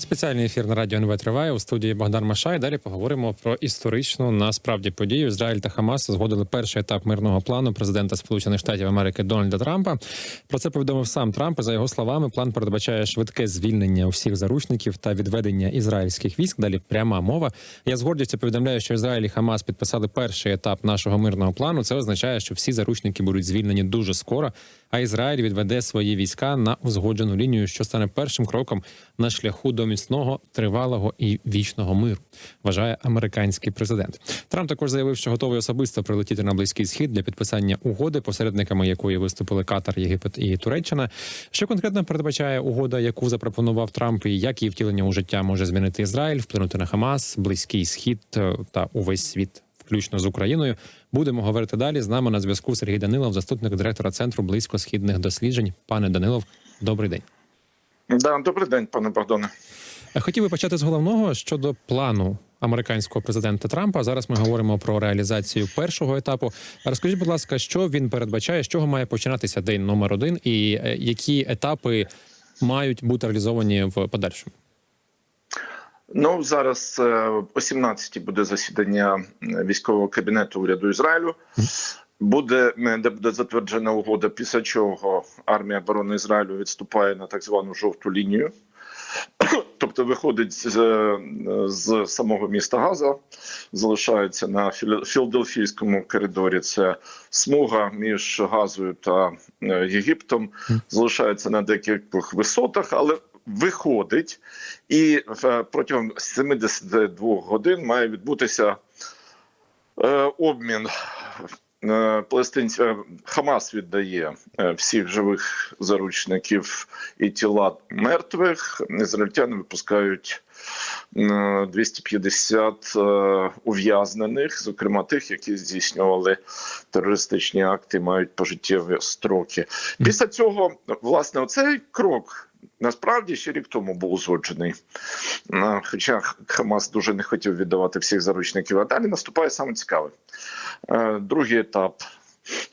Спеціальний ефір на радіо НВ триває у студії Богдан Машай. Далі поговоримо про історичну насправді подію. Ізраїль та Хамас згодили перший етап мирного плану президента Сполучених Штатів Америки Дональда Трампа. Про це повідомив сам Трамп. За його словами, план передбачає швидке звільнення усіх заручників та відведення ізраїльських військ. Далі пряма мова. Я з гордістю повідомляю, що Ізраїль і Хамас підписали перший етап нашого мирного плану. Це означає, що всі заручники будуть звільнені дуже скоро. А Ізраїль відведе свої війська на узгоджену лінію, що стане першим кроком на шляху до міцного, тривалого і вічного миру, вважає американський президент. Трамп також заявив, що готовий особисто прилетіти на близький схід для підписання угоди, посередниками якої виступили Катар, Єгипет і Туреччина. Що конкретно передбачає угода, яку запропонував Трамп, і як її втілення у життя може змінити Ізраїль, вплинути на Хамас, близький схід е, та увесь світ. Включно з Україною будемо говорити далі. З нами на зв'язку Сергій Данилов, заступник директора центру близькосхідних досліджень. Пане Данилов, добрий день. Да, добрий день, пане Богдане. Хотів би почати з головного щодо плану американського президента Трампа. Зараз ми говоримо про реалізацію першого етапу. Розкажіть, будь ласка, що він передбачає, з чого має починатися день номер один, і е, які етапи мають бути реалізовані в подальшому? Ну зараз е, о 17-й буде засідання е, військового кабінету уряду Ізраїлю. Буде е, де буде затверджена угода, після чого армія оборони Ізраїлю відступає на так звану жовту лінію. Тобто виходить з, з самого міста Газа, залишається на Філадельфійському коридорі. Це смуга між Газою та Єгиптом. Залишається на декількох висотах, але виходить, і е, протягом 72 годин має відбутися е, обмін. Е, е, Хамас віддає всіх живих заручників і тіла мертвих. Ізраїльтяни випускають е, 250 е, ув'язнених, зокрема тих, які здійснювали терористичні акти, мають пожиттєві строки. Після цього, власне, оцей крок. Насправді ще рік тому був узгоджений, хоча Хамас дуже не хотів віддавати всіх заручників. А далі наступає саме цікаве. Е, Другий етап.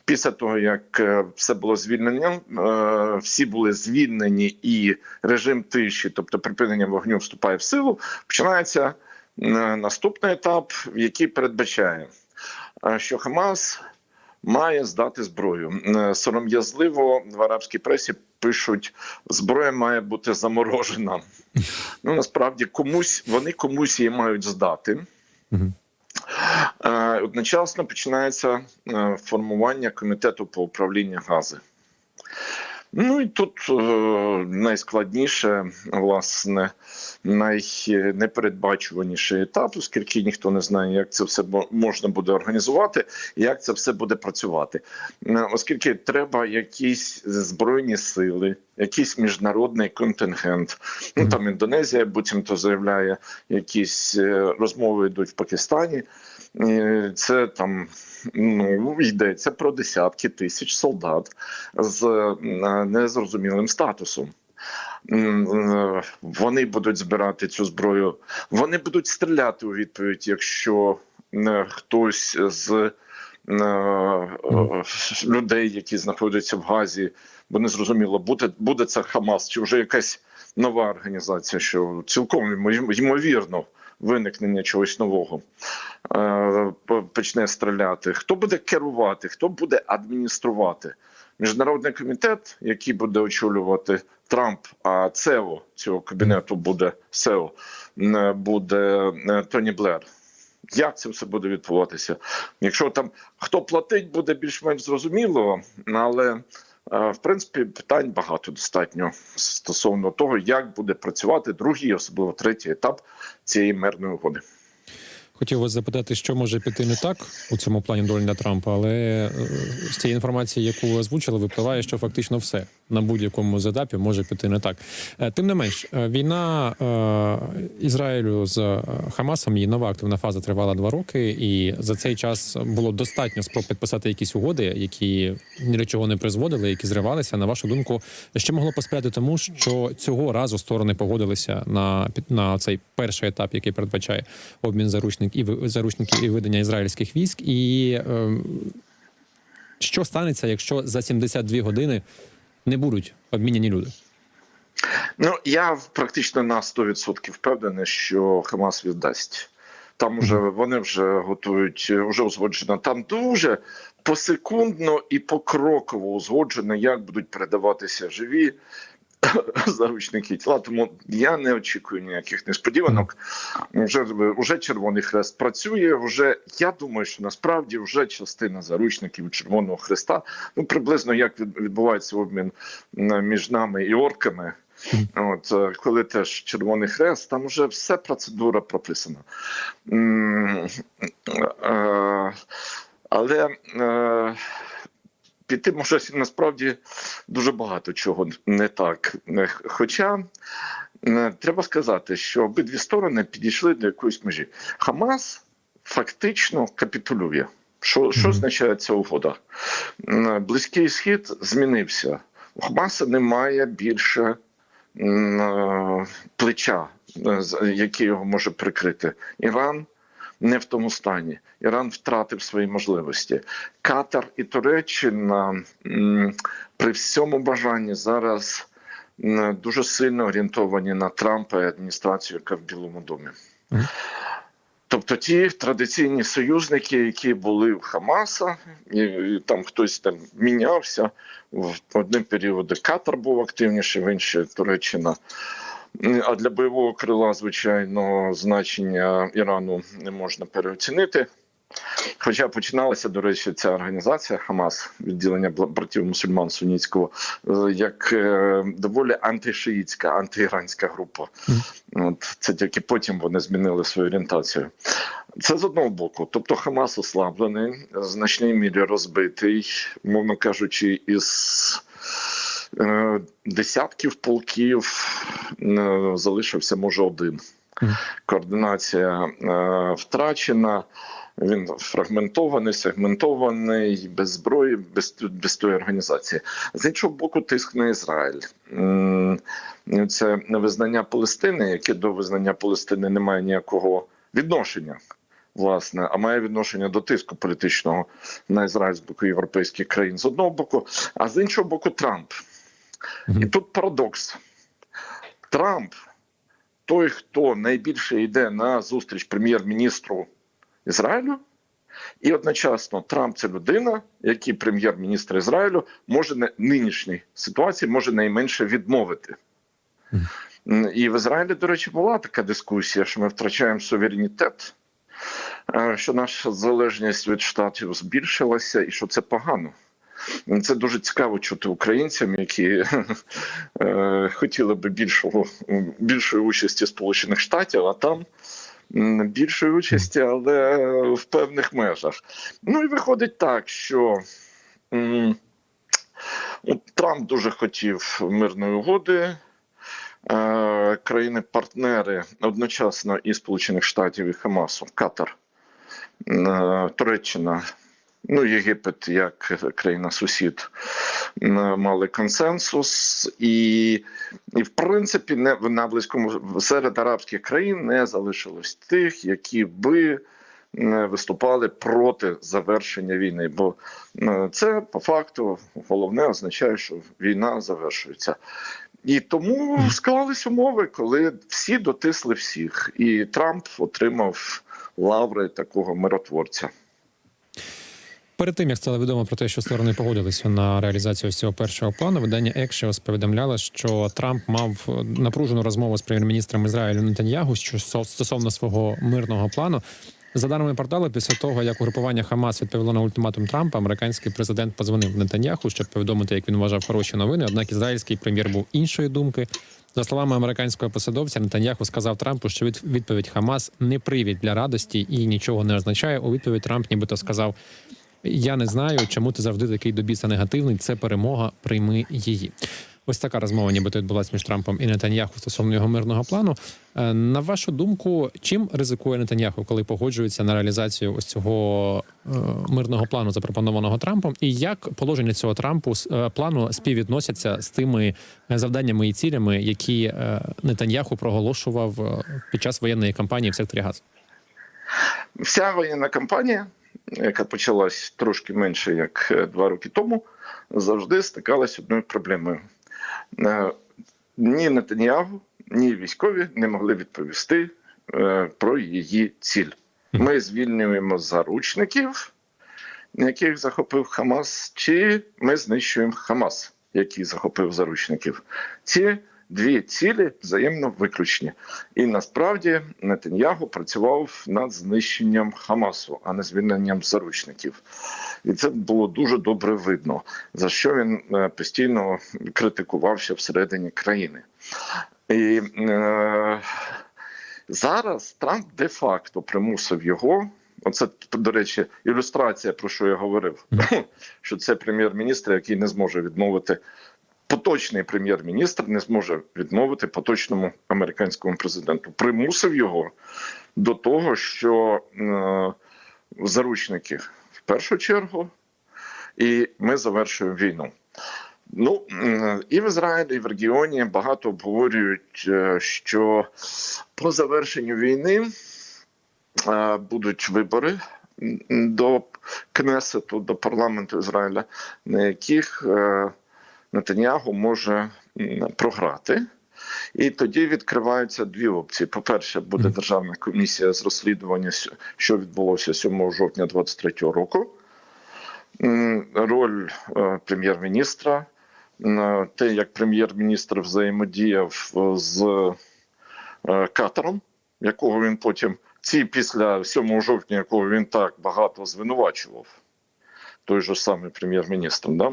Після того, як е, все було звільнено, е, всі були звільнені, і режим тиші, тобто припинення вогню, вступає в силу. Починається наступний етап, який передбачає, що Хамас має здати зброю. Е, Сором'язливо в арабській пресі пишуть, зброя має бути заморожена. Ну насправді комусь вони комусь її мають здати. Е, Одночасно починається е, формування комітету по управлінню гази. Ну і тут е, найскладніше, власне, найнепередбачуваніший етап, оскільки ніхто не знає, як це все можна буде організувати, як це все буде працювати. Е, Оскільки треба якісь збройні сили, якийсь міжнародний контингент. Ну там Індонезія буцімто заявляє, якісь е, розмови йдуть в Пакистані. Е, Це там ну йдеться про десятки тисяч солдат з е, незрозумілим статусом. Е, Вони будуть збирати цю зброю. Вони будуть стріляти у відповідь, якщо хтось з людей, які знаходяться в Газі, бо не зрозуміло, буде, буде це Хамас чи вже якась нова організація, що цілком ймовірно виникнення чогось нового почне стріляти. Хто буде керувати, хто буде адмініструвати? Міжнародний комітет, який буде очолювати Трамп, а ЦЕО цього кабінету буде СЕО, е, буде е, Тоні Блер. Як це все буде відбуватися? Якщо там хто платить, буде більш-менш зрозуміло, але е, в принципі питань багато достатньо стосовно того, як буде працювати другий, особливо третій етап цієї мирної угоди. Хотів вас запитати, що може піти не так у цьому плані Дональда Трампа, але е, з цієї інформації, яку ви озвучили, випливає, що фактично все на будь-якому задапі може піти не так. Е, Тим не менш, е, війна Ізраїлю з Хамасом, її нова активна фаза тривала два роки, і за цей час було достатньо спроб підписати якісь угоди, які ні до чого не призводили, які зривалися. На вашу думку, що могло посприяти тому, що цього разу сторони погодилися на на цей перший етап, який передбачає обмін заручник і заручників і видання ізраїльських військ, і ем, Що станеться, якщо за 72 години не будуть обміняні люди? Ну я практично на 100% впевнений, що Хамас віддасть. Там вже вони вже готують, вже узгоджено. Там дуже посекундно і покроково узгоджено, як будуть передаватися живі заручники тіла. Тому я не очікую ніяких несподіванок. Вже вже Червоний Хрест працює. Вже я думаю, що насправді вже частина заручників Червоного Хреста, ну приблизно як відбувається обмін між нами і орками. От е, коли теж Червоний Хрест, там вже все процедура прописана. Е, Але е, піти може насправді дуже багато чого не так. Е, Хоча е, треба сказати, що обидві сторони підійшли до якоїсь межі. Хамас фактично капітулює. Що, що означає ця угода? Близький схід змінився. У Хамаса немає більше е, плеча, е, яке його може прикрити. Іран не в тому стані. Іран втратив свої можливості. Катар і Туреччина при всьому бажанні зараз дуже сильно орієнтовані на Трампа і адміністрацію, яка в Білому домі. Тобто ті традиційні союзники, які були в Хамаса, і, і там хтось там мінявся в одні періоди. Катар був активніший, в інші Туреччина. А для бойового крила, звичайно, значення Ірану не можна переоцінити. Хоча починалася, до речі, ця організація Хамас, відділення братів мусульман сунітського, е, як е, доволі антишиїцька, антиіранська група. От це тільки потім вони змінили свою орієнтацію. Це з одного боку. Тобто Хамас ослаблений, в значній мірі розбитий, мовно кажучи, із десятків полків е, залишився може один. Координація е, втрачена. Він фрагментований, сегментований, без зброї, без, без тої організації. З іншого боку, тиск на Ізраїль. Це визнання Палестини, яке до визнання Палестини не має ніякого відношення, власне, а має відношення до тиску політичного на Ізраїль з боку європейських країн з одного боку, а з іншого боку, Трамп. І тут парадокс. Трамп, той, хто найбільше йде на зустріч прем'єр-міністру Ізраїлю, і одночасно Трамп це людина, який прем'єр-міністр Ізраїлю може на нинішній ситуації може найменше відмовити. І в Ізраїлі, до речі, була така дискусія, що ми втрачаємо суверенітет, е, що наша залежність від штатів збільшилася, і що це погано. Це дуже цікаво чути українцям, які е, хотіли би більшого більшої участі Сполучених Штатів, а там більшої участі, але в певних межах. Ну і виходить так, що Трамп дуже хотів мирної угоди. Е, Країни-партнери одночасно і Сполучених Штатів і Хамасу, Катар, е, Туреччина, ну Єгипет як країна-сусід е, мали консенсус, і, і в принципі, не на близькому серед арабських країн не залишилось тих, які би виступали проти завершення війни. Бо це по факту головне означає, що війна завершується. І тому склались умови, коли всі дотисли всіх, і Трамп отримав лаври такого миротворця. Перед тим як стало відомо про те, що сторони погодилися на реалізацію цього першого плану, видання Axios повідомляло, що Трамп мав напружену розмову з прем'єр-міністром Ізраїлю Нетаньягу що со- стосовно свого мирного плану. За даними порталу, після того як угрупування Хамас відповіло на ультиматум Трампа, американський президент позвонив Нетаньяху, щоб повідомити, як він вважав хороші новини. Однак ізраїльський прем'єр був іншої думки. За словами американського посадовця, Нетаньяху сказав Трампу, що від- відповідь Хамас не привід для радості і нічого не означає. У відповідь Трамп нібито сказав: Я не знаю, чому ти завжди такий до біса негативний. Це перемога, прийми її. Ось така розмова, нібито відбулася між Трампом і Нетаньяху стосовно його мирного плану. Е, На вашу думку, чим ризикує Нетаньяху, коли погоджується на реалізацію ось цього е, мирного плану, запропонованого Трампом, і як положення цього Трампу е, плану співвідносяться з тими завданнями і цілями, які Нетаньяху проголошував під час воєнної кампанії в секторі Газу? Вся воєнна кампанія яка почалась трошки менше як е, два роки тому, завжди стикалась одною проблемою. Е, Ні Нетаньягу, ні військові не могли відповісти е, про її ціль. Ми звільнюємо заручників, яких захопив Хамас, чи ми знищуємо Хамас, який захопив заручників. Ці дві цілі взаємно виключні. І насправді Нетаньягу працював над знищенням Хамасу, а не звільненням заручників. І це було дуже добре видно, за що він е, постійно критикувався всередині країни. І е, зараз Трамп де-факто примусив його. Оце, до речі, ілюстрація, про що я говорив, що це прем'єр-міністр, який не зможе відмовити. Поточний прем'єр-міністр не зможе відмовити поточному американському президенту. Примусив його до того, що е, заручники в першу чергу, і ми завершуємо війну. Ну і в Ізраїлі, і в регіоні багато обговорюють, е, що по завершенню війни е, будуть вибори до Кнесету, до парламенту Ізраїля, на яких Нетаньягу може програти. І тоді відкриваються дві опції. По-перше, буде державна комісія з розслідування, що відбулося 7 жовтня 2023 року. Роль е, прем'єр-міністра, те, як прем'єр-міністр взаємодіяв з е, Катаром, якого він потім ці після 7 жовтня, якого він так багато звинувачував, той же самий прем'єр-міністр. Да?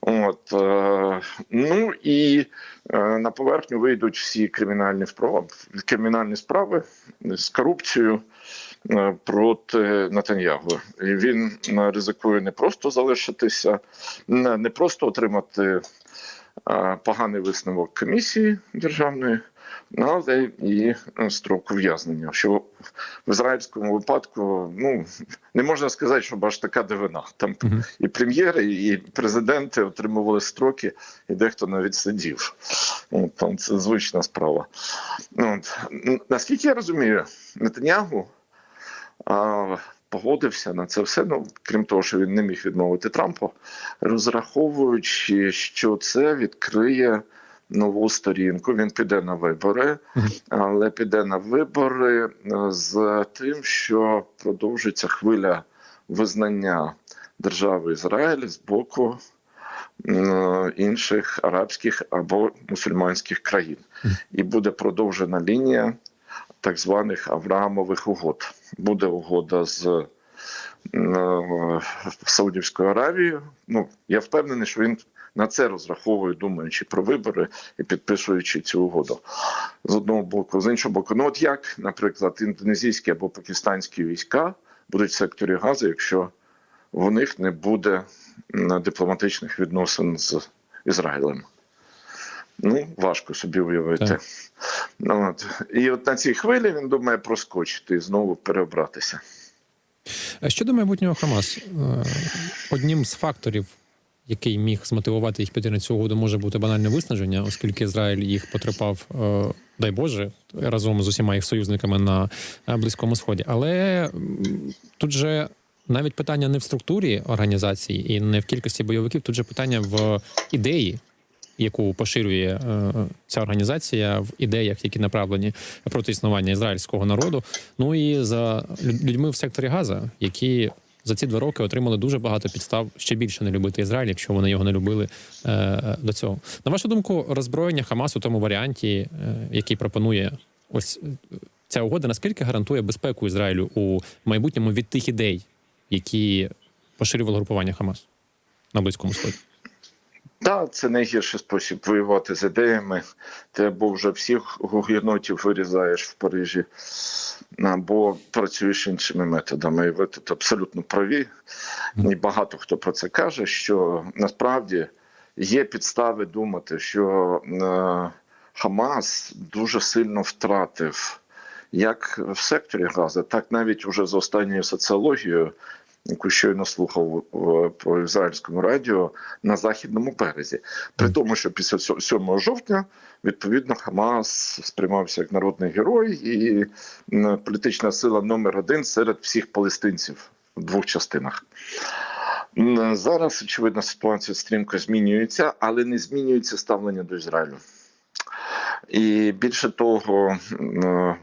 От, е, ну і е, на поверхню вийдуть всі кримінальні справи, кримінальні справи з корупцією е, проти Натаньягу. І він ризикує не просто залишитися, не, просто отримати поганий висновок комісії державної, але і е, строк ув'язнення. Що в ізраїльському випадку ну не можна сказати, що аж така дивина. Там і прем'єри, і президенти отримували строки, і дехто навіть сидів. От, там це звична справа. От. Наскільки я розумію, Нетаньягу а, погодився на це все. Ну крім того, що він не міг відмовити Трампу, розраховуючи, що це відкриє. Нову сторінку він піде на вибори, але піде на вибори е, з тим, що продовжиться хвиля визнання держави Ізраїль з боку е, інших арабських або мусульманських країн, і буде продовжена лінія так званих Авраамових угод. Буде угода з е, Саудівською Аравією. Ну я впевнений, що він на це розраховує, думаючи про вибори і підписуючи цю угоду з одного боку, з іншого боку, ну от як, наприклад, індонезійські або пакистанські війська будуть в секторі Газу, якщо в них не буде дипломатичних відносин з Ізраїлем. Ну, важко собі уявити. Так. Ну, От. І от на цій хвилі він думає проскочити і знову переобратися. А Щодо майбутнього Хамас, Е, одним з факторів, який міг змотивувати їх піти на цю угоду, може бути банальне виснаження, оскільки Ізраїль їх потрапав, е, дай Боже, разом з усіма їх союзниками на е, Близькому Сході. Але тут же навіть питання не в структурі організації і не в кількості бойовиків, тут же питання в ідеї. Яку поширює е, ця організація в ідеях, які направлені проти існування ізраїльського народу, ну і за людьми в секторі Газа, які за ці два роки отримали дуже багато підстав ще більше не любити Ізраїль, якщо вони його не любили е, до цього. На вашу думку, роззброєння Хамас у тому варіанті, е, який пропонує ось е, ця угода, наскільки гарантує безпеку Ізраїлю у майбутньому від тих ідей, які поширювало групування Хамас на Близькому Сході? Так, це найгірший спосіб воювати з ідеями. Ти або вже всіх гугенотів вирізаєш в Парижі, або працюєш іншими методами. І ви тут абсолютно праві. І багато хто про це каже, що насправді є підстави думати, що е, Хамас дуже сильно втратив як в секторі Газа, так навіть уже за останньою соціологією яку щойно слухав по ізраїльському радіо на західному березі. При тому, що після 7 жовтня відповідно Хамас сприймався як народний герой і політична сила номер один серед всіх палестинців в двох частинах. Зараз, очевидно, ситуація стрімко змінюється, але не змінюється ставлення до Ізраїлю. І більше того, е,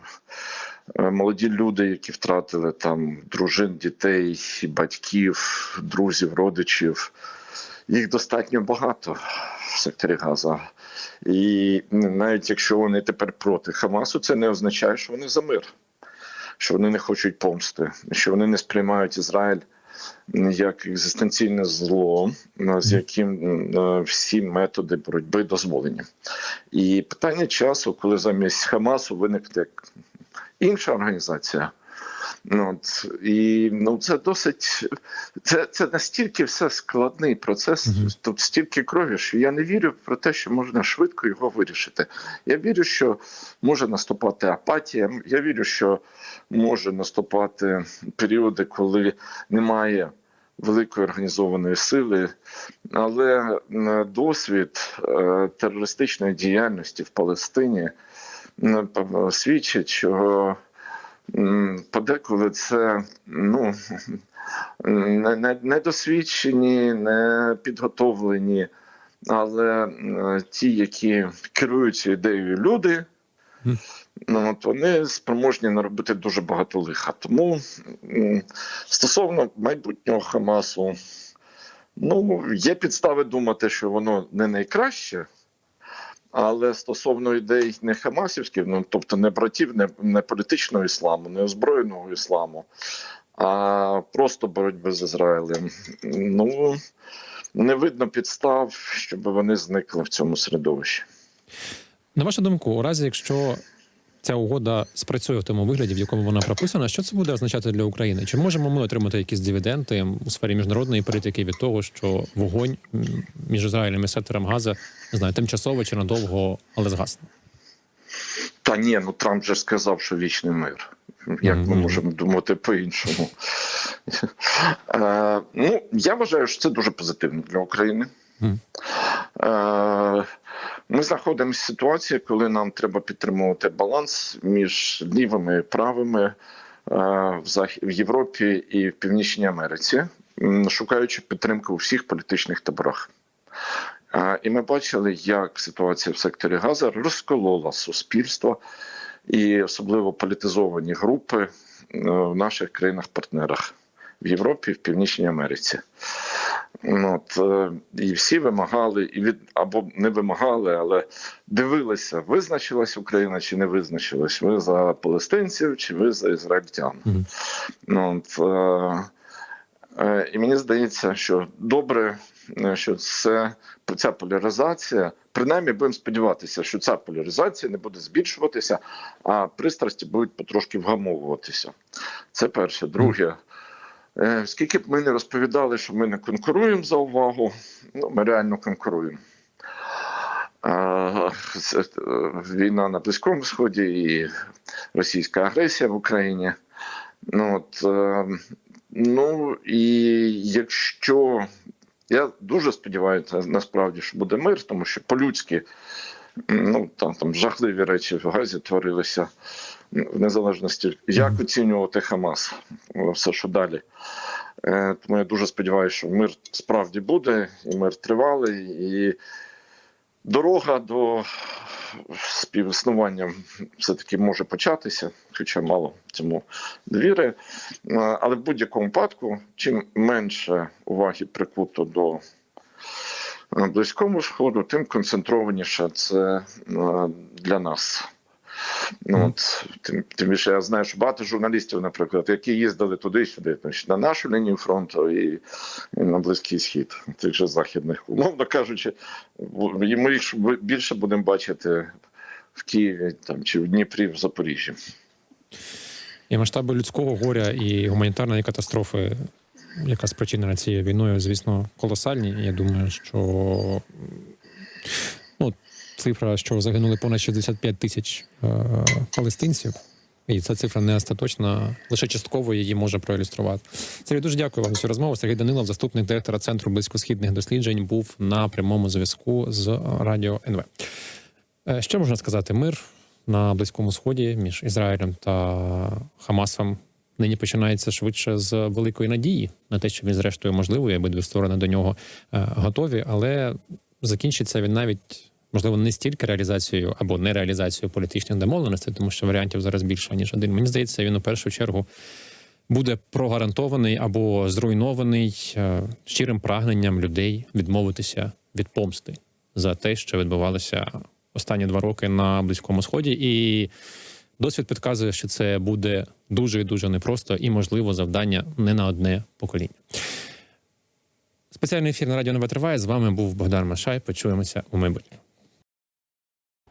молоді люди, які втратили там дружин, дітей, батьків, друзів, родичів, їх достатньо багато в секторі Газа. І навіть якщо вони тепер проти Хамасу, це не означає, що вони за мир, що вони не хочуть помсти, що вони не сприймають Ізраїль як екзистенційне зло, е, з яким е, всі методи боротьби дозволені. І питання часу, коли замість Хамасу виникне інша організація. Ну, от, і ну, це досить це, це настільки все складний процес. Мгм. Тут стільки крові, що я не вірю про те, що можна швидко його вирішити. Я вірю, що може наступати апатія. Я вірю, що може наступати періоди, коли немає великої організованої сили, але досвід е, терористичної діяльності в Палестині свідчить, що подеколи це ну, не- не- недосвідчені, не підготовлені, але ті, які керуються ідеєю люди. Ну, от вони спроможні наробити дуже багато лиха. Тому стосовно майбутнього Хамасу, ну є підстави думати, що воно не найкраще. Але стосовно ідей не хамасівських, ну тобто не братів, не, не політичного ісламу, не озброєного ісламу, а просто боротьби з Ізраїлем. Ну не видно підстав, щоб вони зникли в цьому середовищі. На вашу думку, у разі, якщо ця угода спрацює в тому вигляді, в якому вона прописана, що це буде означати для України? Чи можемо ми отримати якісь дивіденди у сфері міжнародної політики від того, що вогонь між Ізраїлем і сектором Газа не знаю, тимчасово чи надовго, але згасне? Та ні, ну Трамп же сказав, що вічний мир. Як ми можемо думати по-іншому? Е, ну, я вважаю, що це дуже позитивно для України. Е, ми знаходимося в ситуації, коли нам треба підтримувати баланс між лівими і правими е, в Європі і в Північній Америці, шукаючи підтримку у всіх політичних таборах. Е, І ми бачили, як ситуація в секторі Газа розколола суспільство і особливо політизовані групи е, в наших країнах-партнерах в Європі, в Північній Америці. Ну, От, е, і всі вимагали, і від або не вимагали, але дивилися, визначилась Україна чи не визначилась. Ви за палестинців чи ви за ізраїльтян. Мгм. Ну, от, е, е, і мені здається, що добре, е, що це ця поляризація. Принаймні, будемо сподіватися, що ця поляризація не буде збільшуватися, а пристрасті будуть потрошки вгамовуватися. Це перше. Друге, скільки б ми не розповідали, що ми не конкуруємо за увагу, ну ми реально конкуруємо. Е, е, Війна на Близькому Сході і російська агресія в Україні. Ну, от, е, ну і якщо я дуже сподіваюся, насправді, що буде мир, тому що по-людськи ну там, там жахливі речі в Газі творилися в незалежності, як оцінювати Хамас, все що далі. Е, Тому я дуже сподіваюся, що мир справді буде, і мир тривалий, і дорога до співіснування все-таки може початися, хоча мало цьому довіри. Е, Але в будь-якому випадку, чим менше уваги прикуто до е, Близькому Сходу, тим концентрованіше це е, для нас. Ну, от, тим, тим більше я знаю, що багато журналістів, наприклад, які їздили туди-сюди, значить, на нашу лінію фронту і, і на Близький Схід, тих же західних, умовно кажучи, і ми їх більше будемо бачити в Києві там, чи в Дніпрі, в Запоріжжі. І масштаби людського горя і гуманітарної катастрофи, яка спричинена цією війною, звісно, колосальні. Я думаю, що цифра, що загинули понад 65 тисяч е, палестинців. І ця цифра не остаточна, лише частково її може проілюструвати. Сергій, дуже дякую вам за цю розмову. Сергій Данилов, заступник директора Центру близькосхідних досліджень, був на прямому зв'язку з радіо НВ. Е, Що можна сказати? Мир на Близькому Сході між Ізраїлем та Хамасом нині починається швидше з великої надії на те, що він зрештою можливо, і обидві сторони до нього е, готові, але закінчиться він навіть. Можливо, не стільки реалізацією або не реалізацією політичних домовленостей, тому що варіантів зараз більше ніж один. Мені здається, він у першу чергу буде прогарантований або зруйнований е, щирим прагненням людей відмовитися від помсти за те, що відбувалося останні два роки на близькому сході, і досвід підказує, що це буде дуже і дуже непросто і можливо завдання не на одне покоління. Спеціальний ефір на радіо НВ триває. З вами був Богдан Машай. Почуємося у майбутньому.